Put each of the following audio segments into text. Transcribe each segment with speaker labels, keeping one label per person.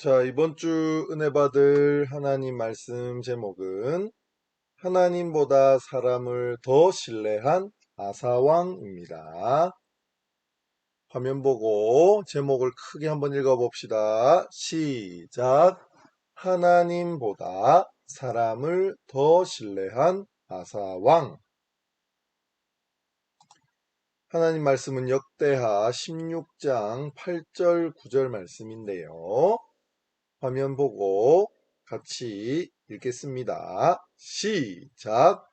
Speaker 1: 자, 이번 주 은혜 받을 하나님 말씀 제목은 하나님보다 사람을 더 신뢰한 아사왕입니다. 화면 보고 제목을 크게 한번 읽어봅시다. 시작. 하나님보다 사람을 더 신뢰한 아사왕. 하나님 말씀은 역대하 16장 8절 9절 말씀인데요. 화면 보고 같이 읽겠습니다. 시작.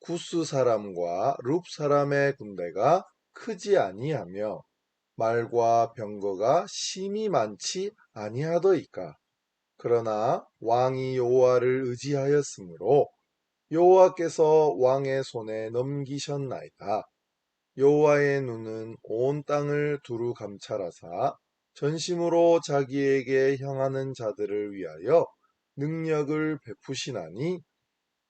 Speaker 1: 구스 사람과 룹 사람의 군대가 크지 아니하며 말과 병거가 심이 많지 아니하더이까. 그러나 왕이 여호와를 의지하였으므로 여호와께서 왕의 손에 넘기셨나이다. 여호와의 눈은 온 땅을 두루 감찰하사 전심으로 자기에게 향하는 자들을 위하여 능력을 베푸시나니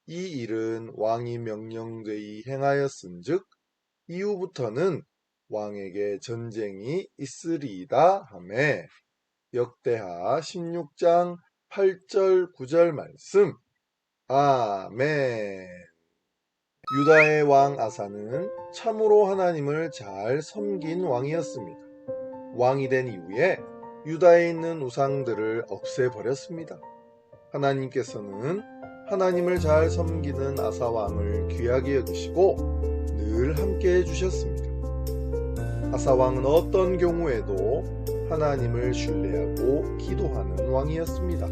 Speaker 1: 이 일은 왕이 명령되이 행하였은즉 이후부터는 왕에게 전쟁이 있으리이다 하매. 역대하 16장 8절 9절 말씀. 아멘. 유다의 왕 아사는 참으로 하나님을 잘 섬긴 왕이었습니다. 왕이 된 이후에 유다에 있는 우상들을 없애버렸습니다. 하나님께서는 하나님을 잘 섬기는 아사 왕을 귀하게 여기시고 늘 함께 해주셨습니다. 아사 왕은 어떤 경우에도 하나님을 신뢰하고 기도하는 왕이었습니다.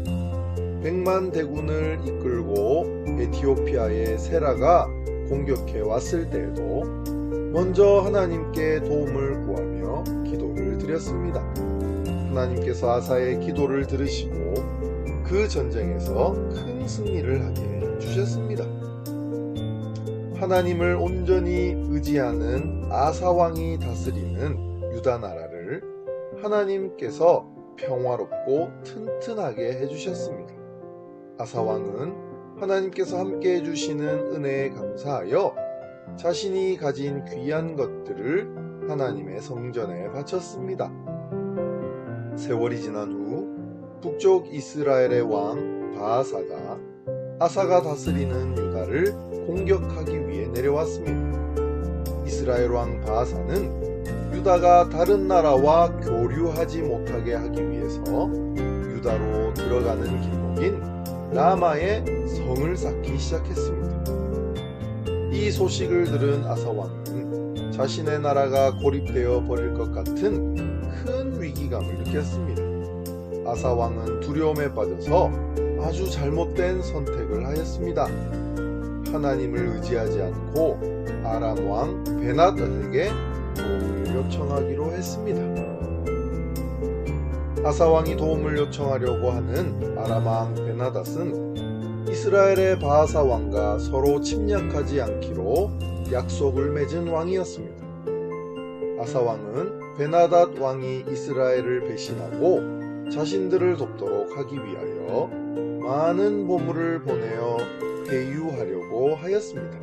Speaker 1: 백만 대군을 이끌고 에티오피아의 세라가 공격해 왔을 때에도 먼저 하나님께 도움을 기도를 드렸습니다. 하나님께서 아사의 기도를 들으시고 그 전쟁에서 큰 승리를 하게 해주셨습니다. 하나님을 온전히 의지하는 아사왕이 다스리는 유다 나라를 하나님께서 평화롭고 튼튼하게 해주셨습니다. 아사왕은 하나님께서 함께 해주시는 은혜에 감사하여 자신이 가진 귀한 것들을 하나님의 성전에 바쳤습니다. 세월이 지난 후 북쪽 이스라엘의 왕 바하사가 아사가 다스리는 유다를 공격하기 위해 내려왔습니다. 이스라엘 왕 바하사는 유다가 다른 나라와 교류하지 못하게 하기 위해서 유다로 들어가는 길목인 라마에 성을 쌓기 시작했습니다. 이 소식을 들은 아사 왕은 자신의 나라가 고립되어 버릴 것 같은 큰 위기감을 느꼈습니다. 아사 왕은 두려움에 빠져서 아주 잘못된 선택을 하였습니다. 하나님을 의지하지 않고 아람 왕 베나닷에게 도움을 요청하기로 했습니다. 아사 왕이 도움을 요청하려고 하는 아람 왕 베나닷은 이스라엘의 바하사 왕과 서로 침략하지 않기로 약속을 맺은 왕이었습니다. 아사 왕은 베나닷 왕이 이스라엘을 배신하고 자신들을 돕도록 하기 위하여 많은 보물을 보내어 회유하려고 하였습니다.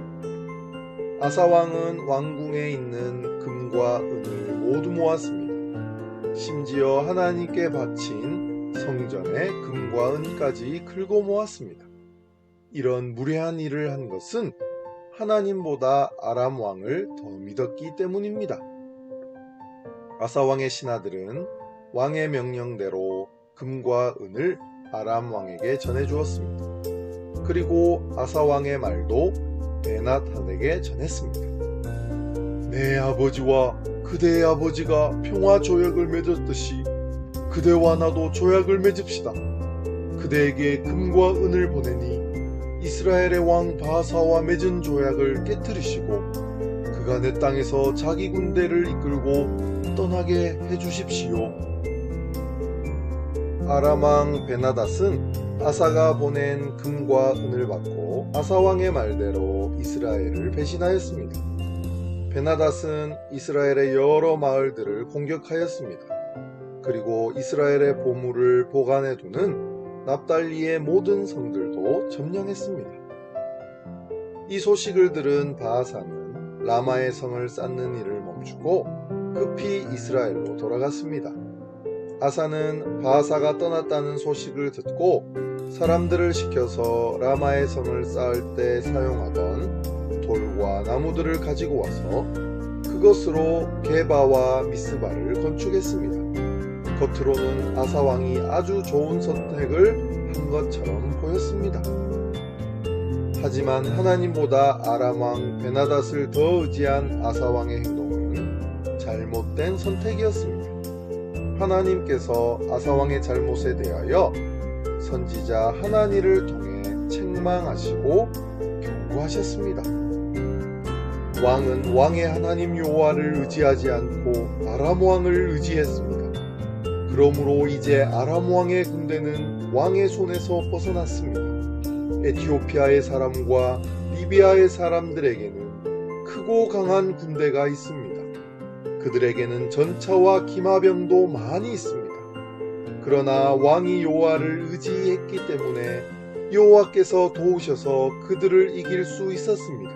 Speaker 1: 아사 왕은 왕궁에 있는 금과 은을 모두 모았습니다. 심지어 하나님께 바친 성전의 금과 은까지 긁어 모았습니다. 이런 무례한 일을 한 것은 하나님보다 아람 왕을 더 믿었기 때문입니다. 아사 왕의 신하들은 왕의 명령대로 금과 은을 아람 왕에게 전해 주었습니다. 그리고 아사 왕의 말도 베나탄에게 전했습니다. 내 아버지와 그대의 아버지가 평화 조약을 맺었듯이 그대와 나도 조약을 맺읍시다. 그대에게 금과 은을 보내니 이스라엘의 왕 바하사와 맺은 조약을 깨뜨리시고 그가 내 땅에서 자기 군대를 이끌고 떠나게 해주십시오. 아람왕 베나닷은 아사가 보낸 금과 은을 받고 아사왕의 말대로 이스라엘을 배신하였습니다. 베나닷은 이스라엘의 여러 마을들을 공격하였습니다. 그리고 이스라엘의 보물을 보관해 두는 납달리의 모든 성들도 점령했습니다. 이 소식을 들은 바하사는 라마의 성을 쌓는 일을 멈추고 급히 이스라엘로 돌아갔습니다. 아사는 바하사가 떠났다는 소식을 듣고 사람들을 시켜서 라마의 성을 쌓을 때 사용하던 돌과 나무들을 가지고 와서 그것으로 게바와 미스바를 건축했습니다. 겉으로는 아사 왕이 아주 좋은 선택을 한 것처럼 보였습니다. 하지만 하나님보다 아람 왕 베나닷을 더 의지한 아사 왕의 행동은 잘못된 선택이었습니다. 하나님께서 아사 왕의 잘못에 대하여 선지자 하나니를 통해 책망하시고 경고하셨습니다. 왕은 왕의 하나님 여호와를 의지하지 않고 아람 왕을 의지했습니다. 그러므로 이제 아람 왕의 군대는 왕의 손에서 벗어났습니다. 에티오피아의 사람과 리비아의 사람들에게는 크고 강한 군대가 있습니다. 그들에게는 전차와 기마병도 많이 있습니다. 그러나 왕이 여호와를 의지했기 때문에 여호와께서 도우셔서 그들을 이길 수 있었습니다.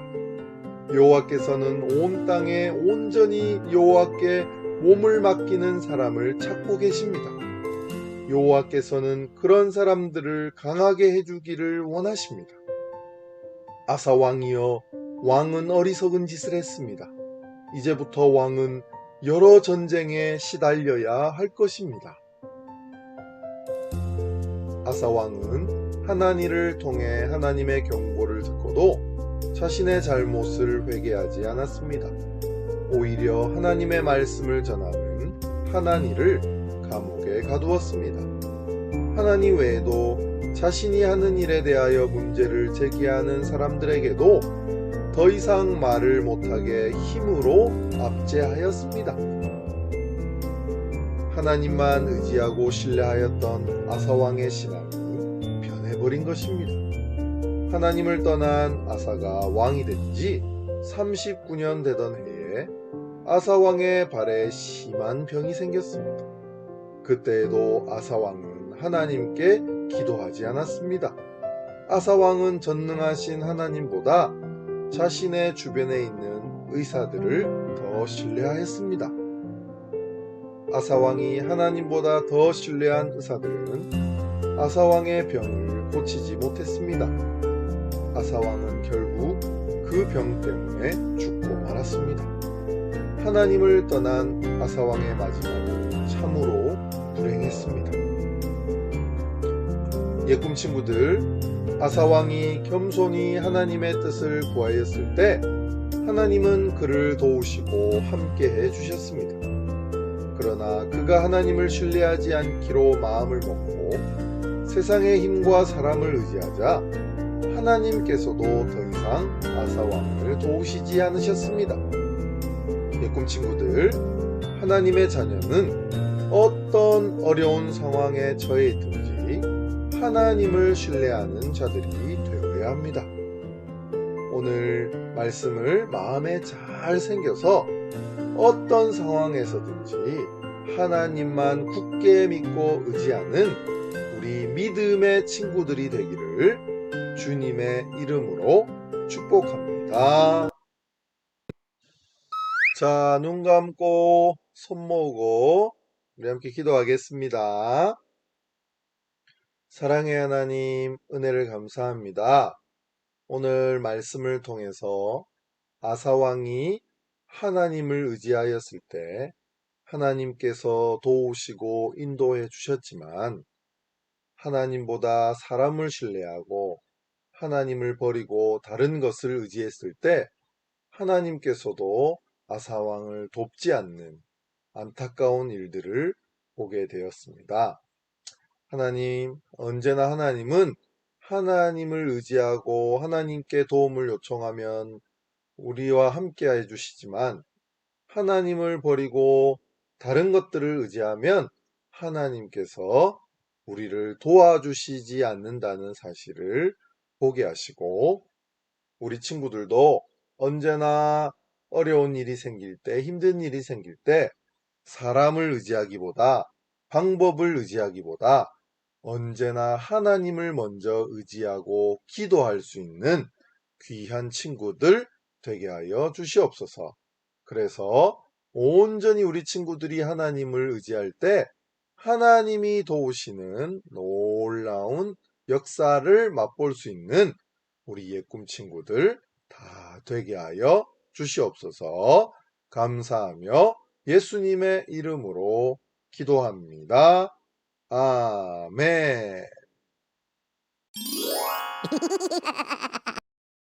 Speaker 1: 여호와께서는 온 땅에 온전히 여호와께 몸을 맡기는 사람을 찾고 계십니다. 여호와께서는 그런 사람들을 강하게 해주기를 원하십니다. 아사 왕이여 왕은 어리석은 짓을 했습니다. 이제부터 왕은 여러 전쟁에 시달려야 할 것입니다. 아사 왕은 하나니를 통해 하나님의 경고를 듣고도 자신의 잘못을 회개하지 않았습니다. 오히려 하나님의 말씀을 전하는 하나니를 감옥에 가두었습니다. 하나니 외에도 자신이 하는 일에 대하여 문제를 제기하는 사람들에게도 더 이상 말을 못하게 힘으로 압제하였습니다. 하나님만 의지하고 신뢰하였던 아사왕의 신앙이 변해버린 것입니다. 하나님을 떠난 아사가 왕이 된 지 39년 되던 해에 아사왕의 발에 심한 병이 생겼습니다. 그때에도 아사왕은 하나님께 기도하지 않았습니다. 아사왕은 전능하신 하나님보다 자신의 주변에 있는 의사들을 더 신뢰하였습니다. 아사왕이 하나님보다 더 신뢰한 의사들은 아사왕의 병을 고치지 못했습니다. 아사왕은 결국 그 병 때문에 죽고 말았습니다. 하나님을 떠난 아사왕의 마지막은 참으로 불행했습니다. 예꿈 친구들, 아사왕이 겸손히 하나님의 뜻을 구하였을 때 하나님은 그를 도우시고 함께 해 주셨습니다. 그러나 그가 하나님을 신뢰하지 않기로 마음을 먹고 세상의 힘과 사람을 의지하자 하나님께서도 더 이상 아사왕을 도우시지 않으셨습니다. 예꿈 친구들, 하나님의 자녀는 어떤 어려운 상황에 처해 있든지 하나님을 신뢰하는 자들이 되어야 합니다. 오늘 말씀을 마음에 잘 생겨서 어떤 상황에서든지 하나님만 굳게 믿고 의지하는 우리 믿음의 친구들이 되기를 주님의 이름으로 축복합니다. 자, 눈 감고 손 모으고 우리 함께 기도하겠습니다. 사랑의 하나님, 은혜를 감사합니다. 오늘 말씀을 통해서 아사왕이 하나님을 의지하였을 때 하나님께서 도우시고 인도해 주셨지만 하나님보다 사람을 신뢰하고 하나님을 버리고 다른 것을 의지했을 때 하나님께서도 아사왕을 돕지 않는 안타까운 일들을 보게 되었습니다. 하나님, 언제나 하나님은 하나님을 의지하고 하나님께 도움을 요청하면 우리와 함께 해 주시지만 하나님을 버리고 다른 것들을 의지하면 하나님께서 우리를 도와주시지 않는다는 사실을 보게 하시고 우리 친구들도 언제나 어려운 일이 생길 때, 힘든 일이 생길 때 사람을 의지하기보다 방법을 의지하기보다 언제나 하나님을 먼저 의지하고 기도할 수 있는 귀한 친구들 되게 하여 주시옵소서. 그래서 온전히 우리 친구들이 하나님을 의지할 때 하나님이 도우시는 놀라운 역사를 맛볼 수 있는 우리 예꿈 친구들 다 되게 하여 주시옵소서 감사하며 예수님의 이름으로 기도합니다. 아멘.